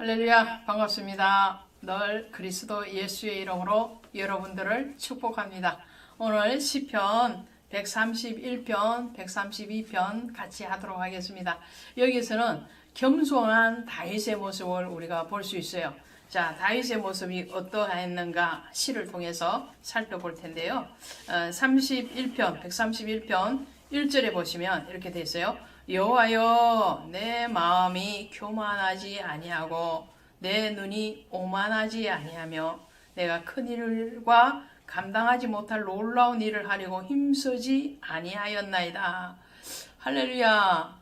할렐루야 반갑습니다. 늘 그리스도 예수의 이름으로 여러분들을 축복합니다. 오늘 시편 131편, 132편 같이 하도록 하겠습니다. 여기서는 겸손한 다윗의 모습을 우리가 볼 수 있어요. 자, 다윗의 모습이 어떠했는가 시를 통해서 살펴볼 텐데요. 어, 31편, 131편 1절에 보시면 이렇게 돼 있어요. 여호와여 내 마음이 교만하지 아니하고 내 눈이 오만하지 아니하며 내가 큰 일과 감당하지 못할 놀라운 일을 하려고 힘쓰지 아니하였나이다. 할렐루야.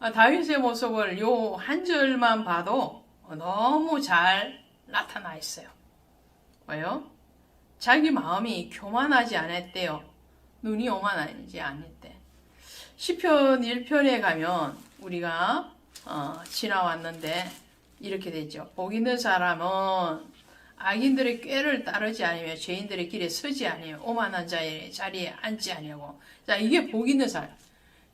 아, 다윗의 모습을 요 한 절만 봐도 너무 잘 나타나 있어요. 왜요? 자기 마음이 교만하지 않았대요. 눈이 오만하지 않았대. 시편 1편에 가면 우리가 어, 지나왔는데 이렇게 되죠. 복 있는 사람은 악인들의 꾀를 따르지 아니며 죄인들의 길에 서지 아니며 오만한 자의 자리에 앉지 아니하고 자 이게 복 있는 사람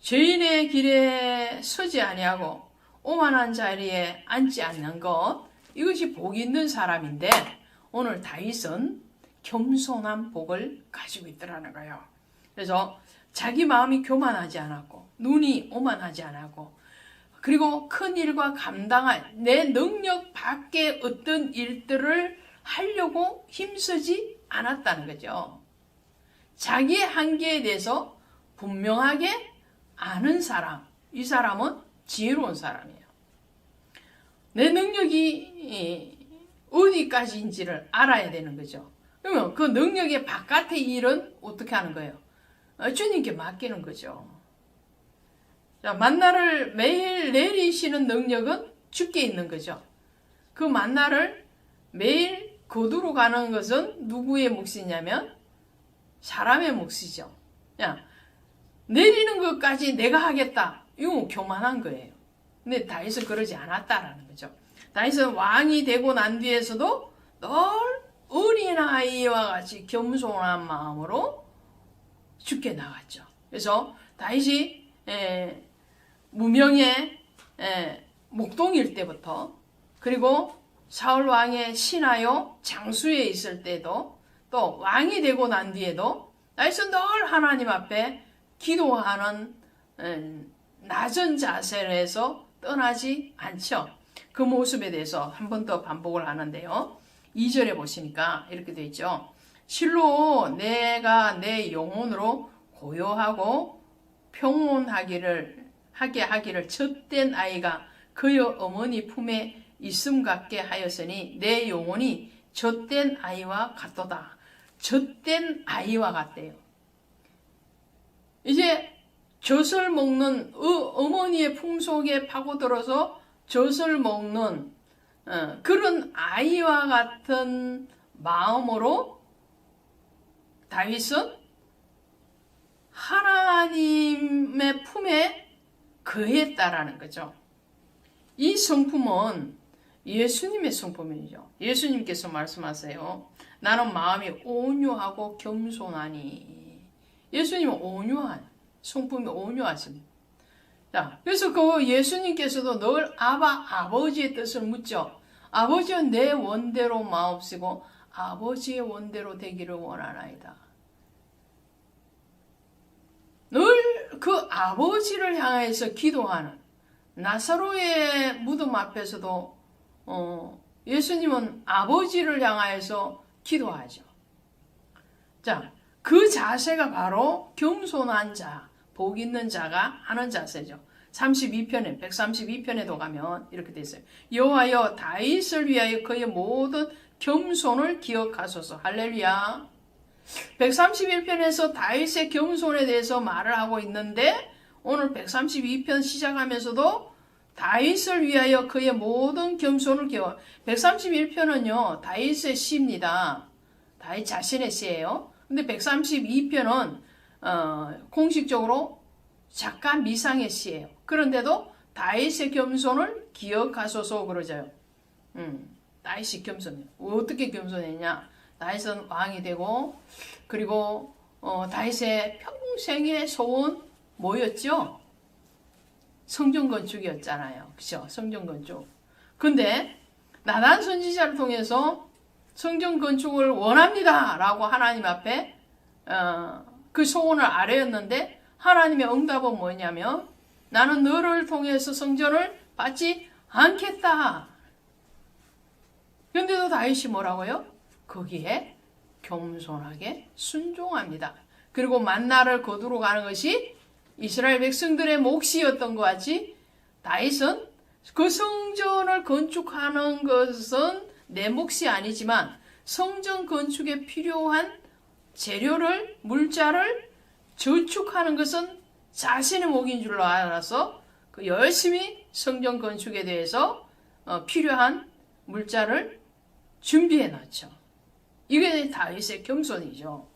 죄인의 길에 서지 아니하고 오만한 자리에 앉지 않는 것 이것이 복 있는 사람인데 오늘 다윗은 겸손한 복을 가지고 있더라는 거예요. 그래서 자기 마음이 교만하지 않았고 눈이 오만하지 않았고 그리고 큰 일과 감당할 내 능력 밖의 어떤 일들을 하려고 힘쓰지 않았다는 거죠. 자기의 한계에 대해서 분명하게 아는 사람, 이 사람은 지혜로운 사람이에요. 내 능력이 어디까지인지를 알아야 되는 거죠. 그러면 그 능력의 바깥의 일은 어떻게 하는 거예요? 어, 주님께 맡기는 거죠. 자, 만나를 매일 내리시는 능력은 주께 있는 거죠. 그 만나를 매일 거두러 가는 것은 누구의 몫이냐면 사람의 몫이죠. 야, 내리는 것까지 내가 하겠다. 이거 교만한 거예요. 근데 다윗은 그러지 않았다라는 거죠. 다윗은 왕이 되고 난 뒤에서도 늘 어린아이와 같이 겸손한 마음으로 죽게 나갔죠. 그래서 다윗이 에, 무명의 에, 목동일 때부터 그리고 사울 왕의 신하요 장수에 있을 때도 또 왕이 되고 난 뒤에도 다윗은 늘 하나님 앞에 기도하는 에, 낮은 자세를 해서 떠나지 않죠. 그 모습에 대해서 한 번 더 반복을 하는데요. 2절에 보시니까 이렇게 되어 있죠. 실로 내가 내 영혼으로 고요하고 평온하기를 하게 하기를 젖된 아이가 그의 어머니 품에 있음 같게 하였으니 내 영혼이 젖된 아이와 같도다. 젖된 아이와 같대요. 이제 젖을 먹는 어, 머니의 품속에 파고들어서 젖을 먹는 어, 그런 아이와 같은 마음으로 다윗은 하나님의 품에 거했다라는 거죠. 이 성품은 예수님의 성품이죠. 예수님께서 말씀하세요. 나는 마음이 온유하고 겸손하니. 예수님은 온유한, 성품이 온유하십니다. 자, 그래서 그 예수님께서도 늘 아바, 아버지의 뜻을 묻죠. 아버지는 내 원대로 마옵시고 아버지의 원대로 되기를 원하나이다. 늘 그 아버지를 향해서 기도하는 나사로의 무덤 앞에서도 어, 예수님은 아버지를 향하여서 기도하죠. 자, 그 자세가 바로 겸손한 자, 복 있는 자가 하는 자세죠. 32편에 132편에도 가면 이렇게 돼 있어요. 여호와여 다윗을 위하여 그의 모든 겸손을 기억하소서. 할렐루야. 131편에서 다윗의 겸손에 대해서 말을 하고 있는데 오늘 132편 시작하면서도 다윗을 위하여 그의 모든 겸손을 기억. 131편은요 다윗의 시입니다. 다윗 자신의 시예요. 근데 132편은 어, 공식적으로 작가 미상의 시예요. 그런데도 다윗의 겸손을 기억하소서 그러죠. 음, 다윗이 겸손해. 어떻게 겸손했냐? 다윗은 왕이 되고 그리고 어, 다윗의 평생의 소원 뭐였죠? 성전 건축이었잖아요. 그죠? 성전 건축. 근데 나단 선지자를 통해서 성전 건축을 원합니다 라고 하나님 앞에 어, 그 소원을 아뢰었는데 하나님의 응답은 뭐냐면 나는 너를 통해서 성전을 받지 않겠다. 근데도 다윗이 뭐라고요? 거기에 겸손하게 순종합니다. 그리고 만나를 거두러 가는 것이 이스라엘 백성들의 몫이었던 것 같이 다윗은 그 성전을 건축하는 것은 내 몫이 아니지만 성전 건축에 필요한 재료를 물자를 저축하는 것은 자신의 몫인 줄로 알아서 그 열심히 성전 건축에 대해서 어, 필요한 물자를 준비해 놨죠. 이게 다윗의 겸손이죠.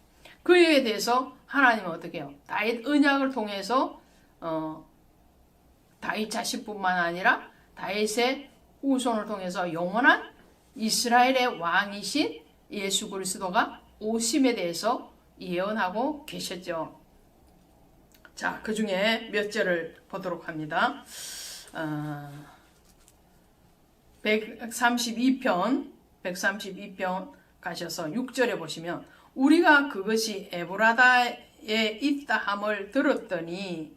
그에 대해서 하나님은 어떻게 해요? 다윗 언약을 통해서 어, 다윗 자신뿐만 아니라 다윗의 후손을 통해서 영원한 이스라엘의 왕이신 예수 그리스도가 오심에 대해서 예언하고 계셨죠. 자, 그 중에 몇 절을 보도록 합니다. 어, 132편, 132편 가셔서 6절에 보시면 우리가 그것이 에브라다에 있다 함을 들었더니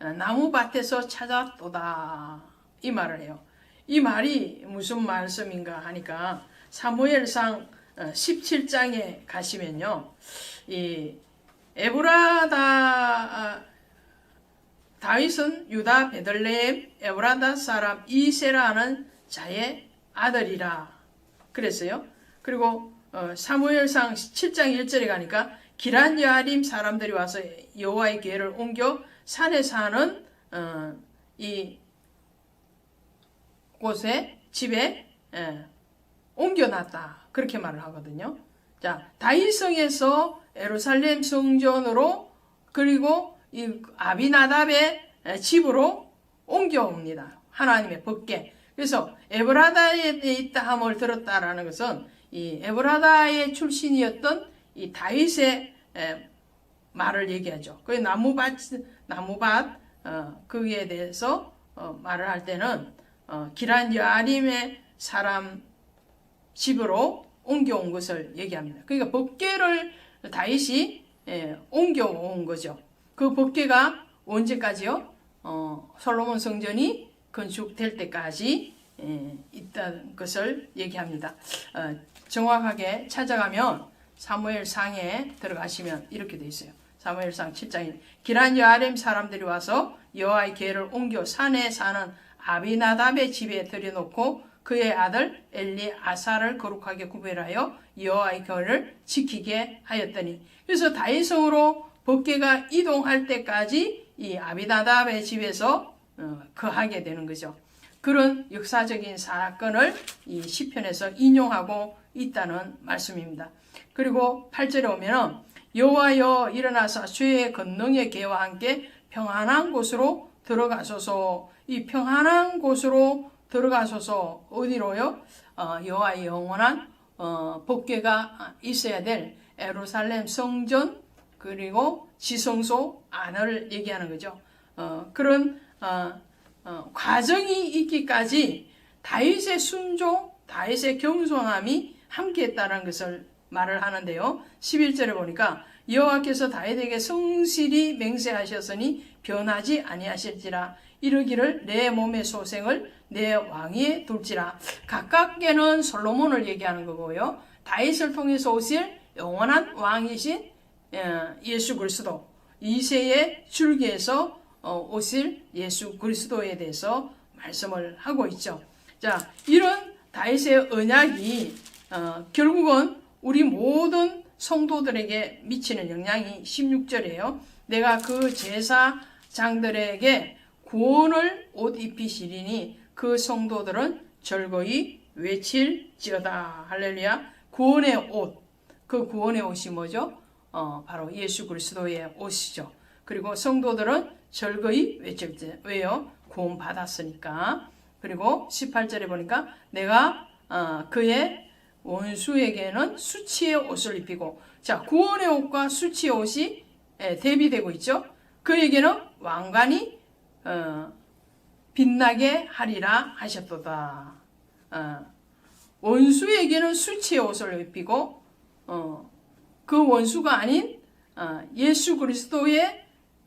어, 나무밭에서 찾았도다 이 말을 해요. 이 말이 무슨 말씀인가 하니까 사무엘상 17장에 가시면요. 이 에브라다 아, 다윗은 유다 베들레헴 에브라다 사람 이세라는 자의 아들이라 그랬어요. 그리고 어, 사무엘상 7장 1절에 가니까 기란 여아림 사람들이 와서 여호와의 궤를 옮겨 산에 사는 어, 이 곳에 집에 예, 옮겨놨다 그렇게 말을 하거든요. 자 다윗성에서 에루살렘 성전으로 그리고 이 아비나답의 집으로 옮겨옵니다. 하나님의 법계. 그래서 에브라다에 있다 함을 들었다라는 것은 이 에브라다의 출신이었던 이 다윗의 에, 말을 얘기하죠. 그 나무밭 나무밭 어, 거기에 대해서 어, 말을 할 때는 어, 기란 여아림의 사람 집으로 옮겨온 것을 얘기합니다. 그러니까 법계를 다윗이 예, 옮겨온 거죠. 그 법계가 언제까지요? 어, 솔로몬 성전이 건축될 때까지 예, 있다는 것을 얘기합니다. 어, 정확하게 찾아가면 사무엘 상에 들어가시면 이렇게 돼 있어요. 사무엘상 7장에 기란 여아렘 사람들이 와서 여호와의 궤를 옮겨 산에 사는 아비나답의 집에 들여놓고 그의 아들 엘리 아사를 거룩하게 구별하여 여호와의 궤를 지키게 하였더니 그래서 다윗성으로 법계가 이동할 때까지 이 아비나답의 집에서 어, 거하게 되는 거죠. 그런 역사적인 사건을 이 시편에서 인용하고 있다는 말씀입니다. 그리고 8절에 오면은 여호와여 일어나사 주의 권능의 계와 함께 평안한 곳으로 들어가소서 이 평안한 곳으로 들어가소서 어디로요? 어, 여호와의 영원한 어, 복궤가 있어야 될 에루살렘 성전 그리고 지성소 안을 얘기하는 거죠. 어, 그런 어, 어, 과정이 있기까지 다윗의 순종, 다윗의 겸손함이 함께했다는 것을 말을 하는데요. 11절에 보니까 여호와께서 다윗에게 성실히 맹세하셨으니 변하지 아니하실지라 이르기를 내 몸의 소생을 내 왕위에 둘지라 각각에는 솔로몬을 얘기하는 거고요. 다윗을 통해서 오실 영원한 왕이신 어, 예수 그리스도 이세의 줄기에서 어, 오실 예수 그리스도에 대해서 말씀을 하고 있죠. 자, 이런 다윗의 언약이 어, 결국은 우리 모든 성도들에게 미치는 영향이 16절이에요. 내가 그 제사장들에게 구원을 옷 입히시리니 그 성도들은 절거히 외칠지어다. 할렐루야. 구원의 옷. 그 구원의 옷이 뭐죠? 어, 바로 예수 그리스도의 옷이죠. 그리고 성도들은 절거히 외칠지. 왜요? 구원 받았으니까. 그리고 18절에 보니까 내가 어, 그의 원수에게는 수치의 옷을 입히고 자 구원의 옷과 수치의 옷이 예, 대비되고 있죠. 그에게는 왕관이 어, 빛나게 하리라 하셨도다. 어, 원수에게는 수치의 옷을 입히고 어, 그 원수가 아닌 어, 예수 그리스도의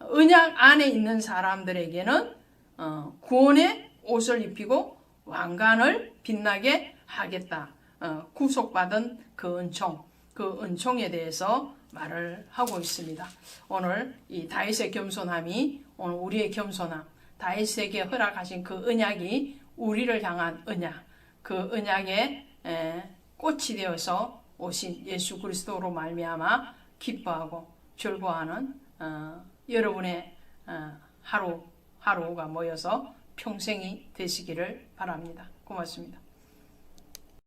언약 안에 있는 사람들에게는 어, 구원의 옷을 입히고 왕관을 빛나게 하겠다. 어, 구속받은 그 은총, 그 은총에 대해서 말을 하고 있습니다. 오늘 이 다윗의 겸손함이 오늘 우리의 겸손함, 다윗에게 허락하신 그 언약이 우리를 향한 언약, 그 언약의 에, 꽃이 되어서 오신 예수 그리스도로 말미암아 기뻐하고 즐거워하는 어, 여러분의 어, 하루 하루가 모여서 평생이 되시기를 바랍니다. 고맙습니다.